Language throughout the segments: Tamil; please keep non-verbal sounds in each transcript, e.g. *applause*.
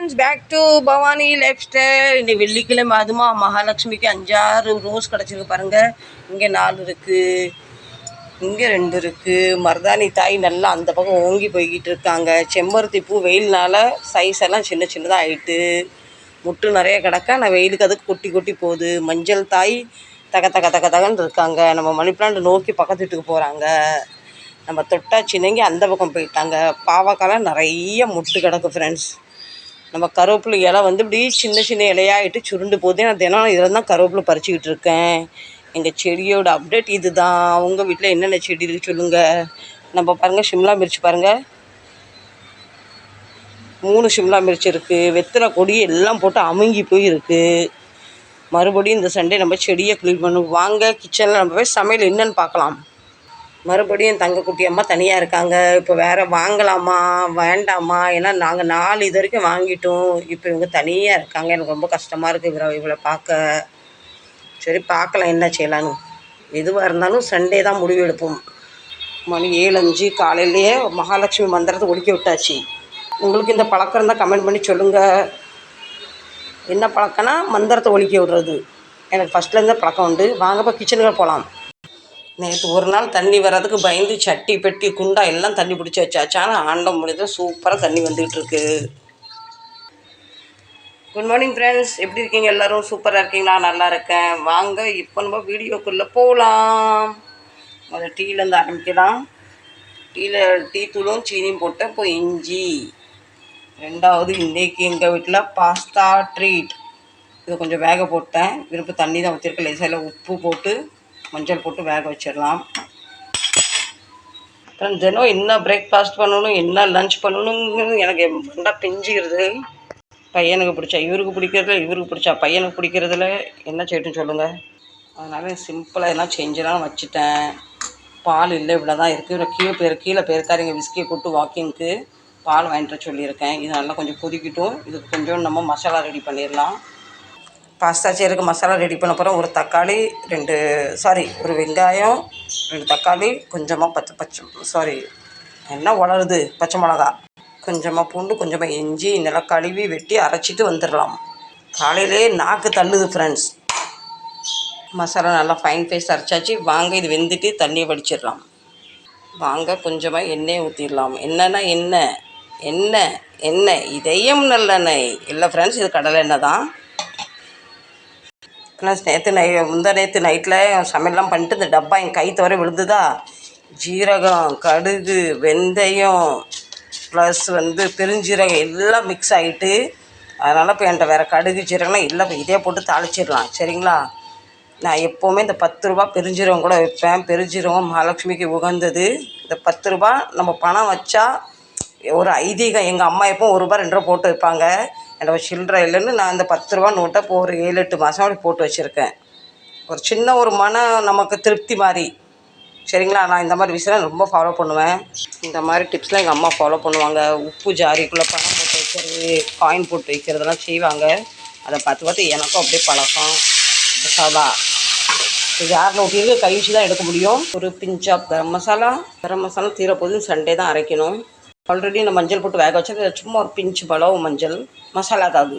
Friends back to Bhavani lifestyle இன்னைக்கு வெள்ளிக்கிழமை அதுமா மகாலட்சுமிக்கு அஞ்சாறு ரோஸ் கிடச்சிருக்கு பாருங்கள் இங்கே நாலு இருக்குது இங்கே ரெண்டு இருக்குது மருதாணி தாய் நல்லா அந்த பக்கம் ஓங்கி போய்கிட்டு இருக்காங்க. செம்பருத்தி பூ வெயில்னால சைஸ் எல்லாம் சின்ன சின்னதாக ஆயிட்டு முட்டு நிறைய கிடக்க நான் வெயிலுக்கு அதுக்கு கொட்டி கொட்டி போகுது. மஞ்சள் தாய் தக தக தக தகன்னு இருக்காங்க. நம்ம மணி பிளான்ட் நோக்கி பக்கத்து வீட்டுக்கு போகிறாங்க நம்ம தொட்டா சின்னங்கி அந்த பக்கம் போயிட்டாங்க. பாவக்காலாம் நிறைய முட்டு கிடக்கு ஃப்ரெண்ட்ஸ் நம்ம கருவேப்பிலை இலை வந்து இப்படி சின்ன சின்ன இலையாயிட்டு சுருண்டு போதே நான் தினம் இதில் தான் கருவேப்பிலை பறிச்சுக்கிட்டு இருக்கேன். எங்கள் செடியோட அப்டேட் இது தான் உங்கள் வீட்டில் என்னென்ன செடி இருக்கு சொல்லுங்கள் நம்ம பாருங்கள் சிம்லா மிர்ச்சி பாருங்கள் மூணு சிம்லா மிர்ச்சி இருக்குது வெத்தலை கொடி எல்லாம் போட்டு அமுங்கி போய் இருக்குது மறுபடியும் இந்த சண்டே நம்ம செடியை க்ளீன் பண்ணுவோம் வாங்க கிச்சனில் நம்ம போய் சமையல் என்னன்னு பார்க்கலாம். மறுபடியும் தங்க குட்டி அம்மா தனியாக இருக்காங்க. இப்போ வேறு வாங்கலாமா? வேண்டாமா? ஏன்னா நாங்கள் நாலு இது வரைக்கும் வாங்கிட்டோம். இப்போ இவங்க தனியாக இருக்காங்க. எனக்கு ரொம்ப கஷ்டமாக இருக்குது இவரை இவளை பார்க்க. சரி பார்க்கலாம் என்ன செய்யலான்னு. எதுவாக இருந்தாலும் சண்டே தான் முடிவு எடுப்போம். மணி ஏழு அஞ்சு காலையிலேயே மகாலட்சுமி மந்திரத்தை ஒழிக்க விட்டாச்சு. உங்களுக்கு இந்த பழக்கம் இருந்தால் கமெண்ட் பண்ணி சொல்லுங்கள் என்ன பழக்கம்னா மந்திரத்தை ஒழிக்க விடுறது. எனக்கு ஃபஸ்ட்லேருந்தே பழக்கம் உண்டு. வாங்கப்போ கிச்சனுக்கு போகலாம் நேற்று ஒரு நாள் தண்ணி வர்றதுக்கு பயந்து சட்டி பெட்டி குண்டா எல்லாம் தண்ணி பிடிச்சி வச்சாச்சு. ஆனால் ஆண்ட சூப்பராக தண்ணி வந்துகிட்டு இருக்கு குட் மார்னிங் ஃப்ரெண்ட்ஸ் எப்படி இருக்கீங்க? எல்லோரும் சூப்பராக இருக்கீங்களா? நல்லா இருக்கேன். வாங்க இப்போ நம்ம வீடியோக்குள்ளே போகலாம் முதல்ல டீலேருந்து ஆரம்பிக்கலாம். டீயில் டீ தூளும் சீனியும் போட்டு இப்போ இஞ்சி. ரெண்டாவது இன்றைக்கி எங்கள் வீட்டில் பாஸ்தா ட்ரீட் இது கொஞ்சம் வேக போட்டேன். விருப்ப தண்ணி தான் ஊற்றிருக்கேன் லேசாக உப்பு போட்டு மஞ்சள் போட்டு வேக வச்சிடலாம். அப்புறம் தினம் என்ன பிரேக்ஃபாஸ்ட் பண்ணணும் என்ன லஞ்ச் பண்ணணுங்கிறது எனக்கு ரெண்டாக பிஞ்சிக்கிறது பையனுக்கு பிடிச்சா இவருக்கு பிடிக்கிறதுல இவருக்கு பிடிச்சா பையனுக்கு பிடிக்கிறதுல. என்ன செய்யட்டும் சொல்லுங்கள் அதனால் சிம்பிளாக எல்லாம் செஞ்சுலாம் வச்சுட்டேன். பால் இல்லை இவ்வளோ தான் இருக்குது கீழே பேர் கீழே பேருக்காரங்க விஸ்கியை கூட்டு வாக்கிங்க்கு பால் வாங்கிட்டு வர சொல்லியிருக்கேன். இது நல்லா கொஞ்சம் கொதிக்கட்டும். இதுக்கு கொஞ்சம் நம்ம மசாலா ரெடி பண்ணிடலாம். பாஸ்தா செய்யறதுக்கு மசாலா ரெடி பண்ண போகிறோம் ஒரு தக்காளி ரெண்டு சாரி ஒரு வெங்காயம் ரெண்டு தக்காளி கொஞ்சமாக பச்சை பச்சை சாரி என்ன வளருது பச்சை மிளகா. கொஞ்சமாக பூண்டு கொஞ்சமாக இஞ்சி நல்லா கழுவி வெட்டி அரைச்சிட்டு வந்துடலாம். காலையிலே நாக்கு தள்ளுது ஃப்ரெண்ட்ஸ் மசாலா நல்லா ஃபைன் பேஸ்ட் அரைச்சாச்சு. வாங்க இது வெந்துட்டு தண்ணியை வடிச்சிடலாம். வாங்க கொஞ்சமாக எண்ணெயை ஊற்றிடலாம் என்னென்னா எண்ணெய் எண்ணெய் எண்ணெய். இதயம் நல்லெண்ணெய். இல்லை ஃப்ரெண்ட்ஸ் இது கடலை எண்ணெய் தான். ப்ளஸ் நேற்று நை முந்தா நேற்று நைட்டில் சமையல்லாம் பண்ணிட்டு இந்த டப்பா என் கை தவிர விழுந்துதா? ஜீரகம் கடுகு வெந்தயம் ப்ளஸ் வந்து பெருஞ்சீரகம் எல்லாம் மிக்ஸ் ஆகிட்டு அதனால் இப்போ என்கிட்ட வேறு கடுகு ஜீரகம்லாம் இல்லை இப்போ இதே போட்டு தாளிச்சிடலாம். சரிங்களா? நான் எப்போவுமே இந்த பத்து ரூபா பெருஞ்சீரகம் கூட வைப்பேன். பெருஞ்சீரகம் மகாலட்சுமிக்கு உகந்தது. இந்த பத்து ரூபா நம்ம பணம் வச்சா ஒரு ஐதீகம். எங்கள் அம்மா எப்போ ஒரு ரூபா ரெண்டு ரூபா போட்டு வைப்பாங்க. என்னோட சில்லறை இல்லைன்னு நான் அந்த பத்து ரூபா நோட்டை இப்போ ஒரு ஏழு எட்டு மாதம் அப்படி போட்டு வச்சுருக்கேன். ஒரு சின்ன ஒரு மன நமக்கு திருப்தி மாதிரி. சரிங்களா? நான் இந்த மாதிரி விஷயம் ரொம்ப ஃபாலோ பண்ணுவேன். இந்த மாதிரி டிப்ஸ்லாம் எங்கள் அம்மா ஃபாலோ பண்ணுவாங்க. உப்பு ஜாரிக்குள்ளே பணம் போட்டு வைக்கிறது காயின் போட்டு வைக்கிறதெல்லாம் செய்வாங்க. அதை பார்த்து பார்த்து எனக்கும் அப்படியே பழக்கம். மசாலா. யார் யாரில் கை வச்சு தான் எடுக்க முடியும். ஒரு பிஞ்ச் ஆஃப் கரம் மசாலா கரம் மசாலா தீரப்போது சண்டே தான் அரைக்கணும். ஆல்ரெடி நான் மஞ்சள் போட்டு வேக வச்சு சும்மா ஒரு பிஞ்சு பழம் மஞ்சள். மசாலாக்காகு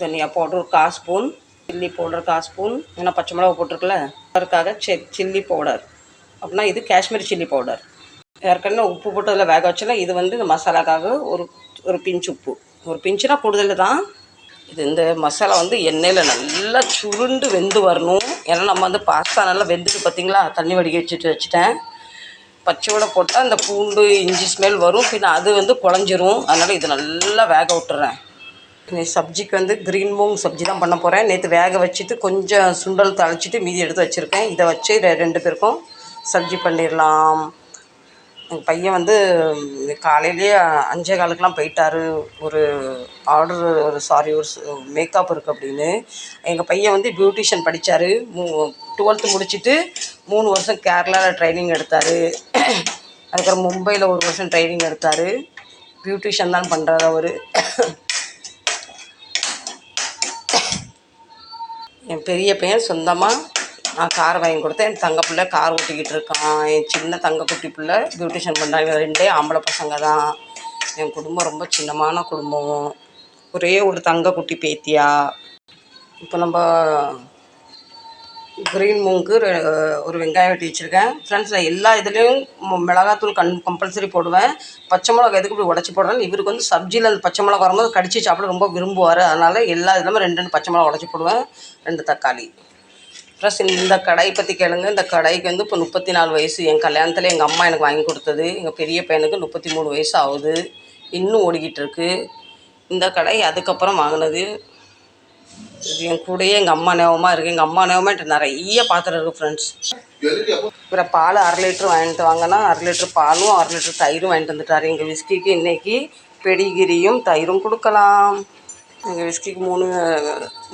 தனியா பவுடர் ஒரு கால் ஸ்பூன் சில்லி பவுடர் கால் ஸ்பூன் ஏன்னா பச்சை மிளகா போட்டிருக்குல்ல அதற்காக செ சில்லி பவுடர் அப்படின்னா இது காஷ்மீரி சில்லி பவுடர் ஏற்கனவே உப்பு போட்டு அதில் வேக வச்சல இது வந்து இந்த மசாலாக்காக ஒரு ஒரு பிஞ்சு உப்பு. ஒரு பிஞ்சுனா கூடுதல் தான். இது இந்த மசாலா வந்து எண்ணெயில் நல்லா சுருண்டு வெந்து வரணும். ஏன்னா நம்ம வந்து பாஸ்தா நல்லா வெந்துட்டு பார்த்தீங்களா? தண்ணி வடிக்க வச்சுட்டு வச்சுட்டேன். பச்சையோட போட்டால் இந்த பூண்டு இஞ்சி ஸ்மெல் வரும். பின்ன அது வந்து குழஞ்சிரும். அதனால் இது நல்லா வேக விட்டுறேன். சப்ஜிக்கு வந்து க்ரீன் மூங் சப்ஜி தான் பண்ண போகிறேன் நேற்று வேக வச்சுட்டு கொஞ்சம் சுண்டல் தழைச்சிட்டு மீதி எடுத்து வச்சுருக்கேன். இதை வச்சு ரெ- ரெண்டு பேருக்கும் சப்ஜி பண்ணிடலாம் எங்கள் பையன் வந்து காலையிலேயே அஞ்சே காலுக்கெலாம் போயிட்டாரு. ஒரு ஆர்டர் ஒரு சாரி ஒரு மேக்கப் இருக்குது அப்படின்னு. எங்கள் பையன் வந்து பியூட்டிஷியன் படித்தார் மூ டுவெல்த்து முடிச்சுட்டு மூணு வருஷம் கேரளாவில் ட்ரைனிங் எடுத்தார். அதுக்கப்புறம் மும்பையில் ஒரு வருஷம் ட்ரைனிங் எடுத்தார். பியூட்டிஷியன் தான் பண்ணுறாரு அவர். என் பெரிய பையன் சொந்தமாக நான் கார் வாங்கி கொடுத்தேன். என் தங்க பிள்ளை கார் ஓட்டிக்கிட்டு இருக்கான். என் சின்ன தங்க குட்டி பிள்ளை பியூட்டிஷன் பண்ணுறாங்க ரெண்டே ஆம்பளை பசங்க தான். என் குடும்பம் ரொம்ப சின்னமான குடும்பம். ஒரே ஒரு தங்க குட்டி பேத்தியா? இப்போ நம்ம க்ரீன் மூங்கு ஒரு வெங்காயம் வெட்டி வச்சுருக்கேன். ஃப்ரெண்ட்ஸ் நான் எல்லா இதுலேயும் மிளகாத்தூள் கண் கம்பல்சரி போடுவேன். பச்சை மிளகா எதுக்கு இப்படி உடச்சி போடுறேன் இவருக்கு வந்து சப்ஜியில் அந்த பச்சை மிளகா வரும்போது கடிச்சு சாப்பிட ரொம்ப விரும்புவார். அதனால் எல்லா இதுலேயுமே ரெண்டு ரெண்டு பச்சை மிளகா உடச்சி போடுவேன். ரெண்டு தக்காளி. ப்ளஸ் இந்த கடையை பற்றி கேளுங்க. இந்த கடைக்கு வந்து இப்போ முப்பத்தி நாலு வயசு. என் கல்யாணத்தில் எங்கள் அம்மா எனக்கு வாங்கி கொடுத்தது. எங்கள் பெரிய பையனுக்கு முப்பத்தி மூணு வயசு ஆகுது. இன்னும் ஓடிக்கிட்டு இருக்குது இந்த கடை அதுக்கப்புறம் வாங்கினது. என் கூடயே எங்கள் அம்மா ஞாபகமாக இருக்குது எங்கள் அம்மா ஞாபகமாக என்கிட்ட நிறைய பாத்திரம் இருக்குது ஃப்ரெண்ட்ஸ் அப்புறம் பால் அரை லிட்டர் வாங்கிட்டு வாங்கினா அரை லிட்டர் பாலும் அரை லிட்டர் தயிரும் வாங்கிட்டு வந்துட்டார். எங்கள் விஸ்கிக்கு இன்றைக்கி பெடிகிரியும் தயிரும் கொடுக்கலாம். எங்கள் விஸ்கிக்கு மூணு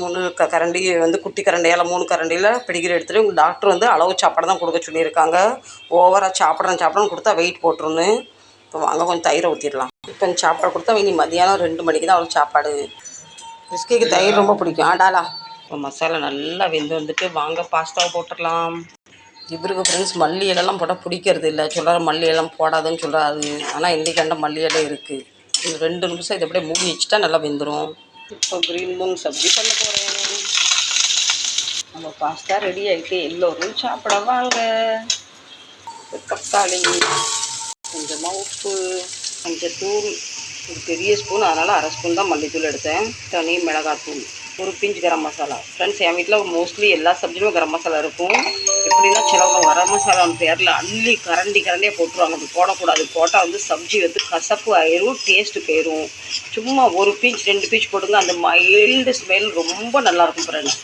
மூணு க கரண்டி வந்து குட்டி கரண்டியால் மூணு கரண்டியில் பெடிகிரி எடுத்துகிட்டு உங்கள் டாக்டர் வந்து அளவு சாப்பாடு தான் கொடுக்க சொல்லியிருக்காங்க. ஓவராக சாப்பிட்றேன் சாப்பிட்றேன்னு கொடுத்தா வெயிட் போட்டுருன்னு. இப்போ வாங்க கொஞ்சம் தயிரை ஊற்றிடலாம் இப்போ சாப்பாடு கொடுத்தா இனி மதியானம் ரெண்டு மணிக்கு தான் அவளுக்கு சாப்பாடு. விஸ்கிக்கு தயிர் ரொம்ப பிடிக்கும். ஆடாலா இப்போ மசாலா நல்லா வெந்து வந்துட்டு வாங்க பாஸ்தாவை போட்டுடலாம். இவருக்கு ஃப்ரெண்ட்ஸ் மல்லி இலைலாம் போட்டால் பிடிக்கிறது இல்லை. சொல்கிறார் மல்லி இலைலாம் போடாதுன்னு சொல்கிறாரு ஆனால் இன்றைக்கி அந்த மல்லி இலை இருக்குது ரெண்டு நிமிஷம் இதை அப்படியே மூடி வச்சுட்டா நல்லா வெந்துடும் இப்போ க்ரீன் மூங் சப்ஜி பண்ண போகிறேன் நம்ம பாஸ்தா ரெடி ஆகிட்டு எல்லோரும் சாப்பிட வாங்க. தக்காளி கொஞ்சமாக உப்பு மஞ்சத்தூள் ஒரு பெரிய ஸ்பூன் அதனால் அரை ஸ்பூன் தான் மல்லித்தூள் எடுத்தேன். தனி மிளகாத்தூள் ஒரு பிஞ்ச் கரம் மசாலா. ஃப்ரெண்ட்ஸ் என் வீட்டில் மோஸ்ட்லி எல்லா சப்ஜிலுமே கரம் மசாலா இருக்கும். எப்படின்னா சிலவங்க கரம் மசாலான்னு பேரில் அள்ளி கரண்டி கரண்டியாக போட்டுருவாங்க. அப்படி போடக்கூடாது. போட்டால் வந்து சப்ஜி வந்து கசப்பு ஆயிரும் டேஸ்ட்டு போயிடும் சும்மா ஒரு பீச் ரெண்டு பீச் போடுங்க அந்த மைல்டு ஸ்மெல் ரொம்ப நல்லாயிருக்கும் ஃப்ரெண்ட்ஸ்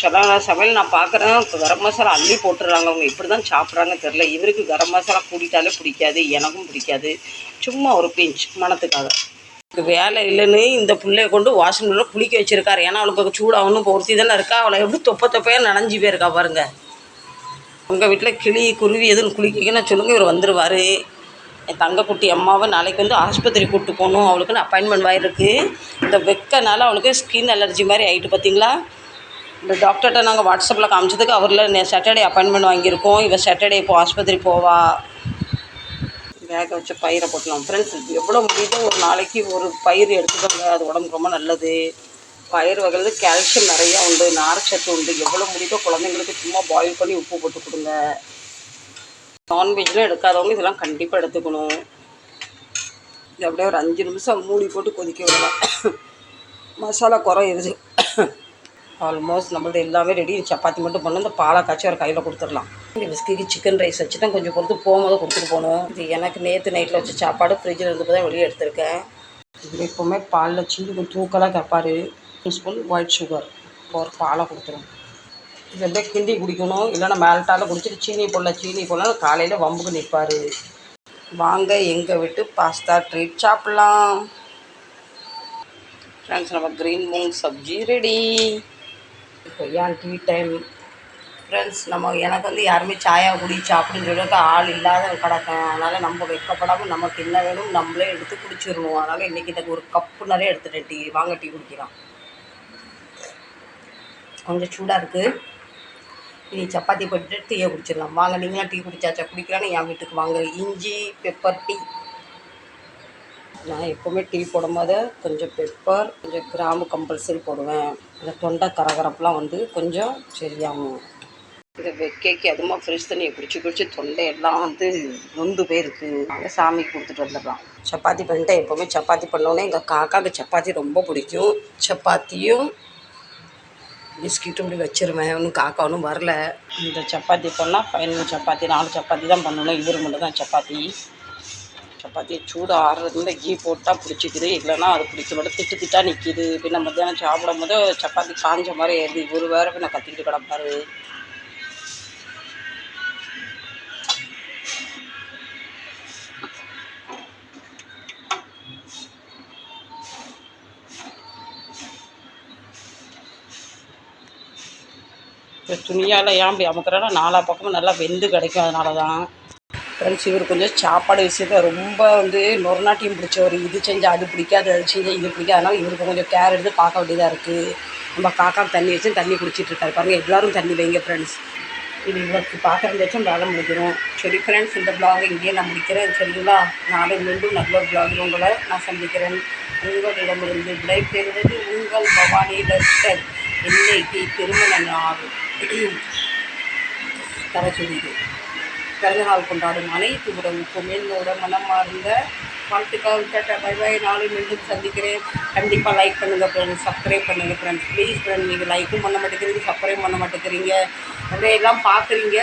சில சமையல் நான் பார்க்குறேன் கரம் மசாலா அள்ளி போட்டுடுறாங்க அவங்க இப்படி தான் சாப்பிட்றாங்க தெரில இவருக்கு கரம் மசாலா கூட்டிட்டாலே பிடிக்காது. எனக்கும் பிடிக்காது. சும்மா ஒரு பிஞ்ச் மனத்துக்காக. வேலை இல்லைன்னு இந்த பிள்ளைய கொண்டு வாஷிங் குளிக்க வச்சுருக்காரு. ஏன்னா அவளுக்கு சூடாகணும் இப்போ ஒருத்தி தானே இருக்கா. அவளை எப்படி தொப்ப தொப்பையாக நனைஞ்சி போயிருக்கா பாருங்க. உங்கள் வீட்டில் கிளி குருவி எதுவும் குளிக்கணும்னு சொல்லுங்கள் இவர் வந்துடுவார் என் தங்கக்குட்டி அம்மாவை நாளைக்கு வந்து ஆஸ்பத்திரி கூப்பிட்டு போகணும். அவளுக்குன்னு அப்பாயின்மெண்ட் ஆகிருக்கு இந்த வெக்கனால அவளுக்கு ஸ்கின் அலர்ஜி மாதிரி ஆகிட்டு பார்த்தீங்களா இந்த டாக்டர்கிட்ட நாங்கள் வாட்ஸ்அப்பில் காமிச்சதுக்கு அவரில் சாட்டர்டே அப்பாயின்மெண்ட் வாங்கியிருக்கோம். இவன் சாட்டர்டே இப்போ ஆஸ்பத்திரி போவா. வேக வச்ச பயிரை போட்டலாம். ஃப்ரெண்ட்ஸ் எவ்வளோ முடியுதோ ஒரு நாளைக்கு ஒரு பயிர் எடுத்துக்கோங்க. அது உடம்புக்கு ரொம்ப நல்லது. பயிர் வகையில் கால்சியம் நிறையா உண்டு நார்ச்சத்து உண்டு. எவ்வளோ முடியுதோ குழந்தைங்களுக்கு சும்மா பாயில் பண்ணி உப்பு போட்டு கொடுங்க. நான்வெஜ்லாம் எடுக்காதவங்க இதெல்லாம் கண்டிப்பாக எடுத்துக்கணும். இது அப்படியே ஒரு அஞ்சு நிமிஷம் மூடி போட்டு கொதிக்க விடலாம். மசாலா குறையிருது ஆல்மோஸ்ட் நம்மளது எல்லாமே ரெடி சப்பாத்தி மட்டும் பண்ணணும் இந்த பாலை காய்ச்சி ஒரு கையில் கொடுத்துடலாம். இந்த பிஸ்கிக்கு சிக்கன் ரைஸ் வச்சு தான் கொஞ்சம் கொடுத்து போகும்போது கொடுத்துட்டு போகணும். இது எனக்கு நேற்று நைட்டில் வச்ச சாப்பாடு ஃப்ரிட்ஜில் இருந்து தான் வெளியே எடுத்திருக்கேன். எப்போவுமே பாலில் சீனி கொஞ்சம் தூக்கலாக கேட்பார் டூ ஸ்பூன் ஒயிட் சுகர் ஒரு பாலை கொடுத்துரும். இது அப்படியே கிண்டி குடிக்கணும். இல்லைன்னா மேல்ட்டால குடிச்சிட்டு சீனி போடல சீனி போடல காலையில் வம்புக்கு நிற்பார் வாங்க எங்கள் விட்டு பாஸ்தா ட்ரீட் சாப்பிட்லாம். ஃப்ரெண்ட்ஸ் நம்ம க்ரீன் மூங் சப்ஜி ரெடி ஏன் டீ டைம்? ஃப்ரெண்ட்ஸ் நம்ம எனக்கு வந்து யாருமே சாயா குடி சாப்பிடுன்னு சொல்லிட்டு ஆள் இல்லாத கிடக்கேன். அதனால் நம்ம வைக்கப்படாமல் நமக்கு என்ன வேணும் நம்மளே எடுத்து குடிச்சிடணும். அதனால் இன்றைக்கி எனக்கு ஒரு கப்பு நிறைய எடுத்துட்டேன் டீ. வாங்க டீ குடிக்கலாம். கொஞ்சம் சூடாக இருக்குது இனி சப்பாத்தி போட்டுட்டு டீயை குடிச்சிடலாம். வாங்க நீங்களாம் டீ குடிச்சாச்சா குடிக்கலான்னு என் வீட்டுக்கு வாங்க. இஞ்சி பெப்பர் டீ நான் எப்போவுமே டீ போடும்போது கொஞ்சம் பெப்பர் கொஞ்சம் கிராம்பு கம்பல்சரி போடுவேன். இந்த தொண்டை கரகரப்புலாம் வந்து கொஞ்சம் சரியாகும். இதை வெக்கைக்கு அதுமா ஃப்ரெஷ் தண்ணியை குடிச்சு குடிச்சு தொண்டையெல்லாம் வந்து நொந்து போயிருக்கு. அதை சாமிக்கு கொடுத்துட்டு வந்துடலாம். சப்பாத்தி பண்ணிட்டேன் எப்போவுமே சப்பாத்தி பண்ணோன்னே எங்கள் காக்காவுக்கு சப்பாத்தி ரொம்ப பிடிக்கும். சப்பாத்தியும் பிஸ்கெட்டும் இப்படி வச்சிருவேன். ஒன்றும் காக்கா ஒன்றும் வரல. இந்த சப்பாத்தி பண்ணால் பதினஞ்சு சப்பாத்தி நாலு சப்பாத்தி தான் பண்ணணும். இவர் மட்டும் தான் சப்பாத்தி. சப்பாத்தி சூடு ஆறுறதுல கீ போட்டால் பிடிச்சிக்குது. இல்லைன்னா அது பிடிக்க மாட்டேன் திட்டு திட்டா நிற்கிது பின்ன மத்தியானம் சாப்பிடும் போது சப்பாத்தி காஞ்ச மாதிரி ஏறுது ஒரு வேறு பின்ன கத்திக்கிட்டு கிடப்பாரு. இப்போ துணியால் ஏன் அப்படி அமுக்கிறனா நாலா பக்கமும் நல்லா வெந்து கிடைக்கும். அதனால தான் ஃப்ரெண்ட்ஸ் இவர் கொஞ்சம் சாப்பாடு விஷயத்தில் ரொம்ப வந்து நொறுநாட்டியம் பிடிச்சவர். இது செஞ்சால் அது பிடிக்காது அது செஞ்சால் இது பிடிக்காது. அதனால் இவருக்கு கொஞ்சம் கேர் எடுத்து பார்க்க வேண்டியதாக இருக்குது நம்ம காக்காவுக்கு தண்ணி வச்சு தண்ணி குடிச்சிட்டு இருக்காரு. பாருங்கள் எல்லோரும் தண்ணி வைங்க ஃப்ரெண்ட்ஸ் இது இவருக்கு பார்க்க வேலை முடிஞ்சிடும் சரி ஃப்ரெண்ட்ஸ் இந்த பிளாகை இங்கேயே நான் முடிக்கிறேன் சரிங்களா? நாளை மீண்டும் நல்ல vlog உங்களை நான் சந்திக்கிறேன். உங்களிடமிருந்து விடைபெறுவது உங்கள் பவானி தர்ஷன். இன்னைக்கு திருமண நாள். *clears throat* தர சொல்லிது பிறந்தநாள் கொண்டாடும் அனைத்து உறவுக்கும் என்னோட மனமார்ந்த வாழ்த்துக்கள். கேட்டால் பை பை. நாளை மீண்டும் சந்திக்கிறேன். கண்டிப்பாக லைக் பண்ணுங்கள் ஃப்ரெண்ட்ஸ் சப்ஸ்கிரைப் பண்ணுங்கள் ஃப்ரெண்ட்ஸ் ப்ளீஸ் ஃப்ரெண்ட் நீங்கள் லைக்கும் பண்ண மாட்டேங்கிறீங்க சப்ஸ்கிரைப் பண்ண மாட்டேங்கிறீங்க. அப்படியே எல்லாம் பார்க்குறீங்க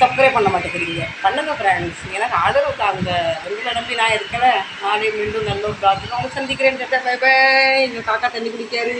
சப்ஸ்கிரைப் பண்ண மாட்டேங்கிறீங்க. பண்ணுங்கள் ஃப்ரெண்ட்ஸ் எனக்கு ஆதரவு தாங்க. உங்களை நம்பி நான் இருக்கல. நாளை மீண்டும் நல்ல ஒரு பிரார்த்தனை உங்களை சந்திக்கிறேன். Bye bye. எங்கள் காக்கா தண்ணி குடிக்காரு.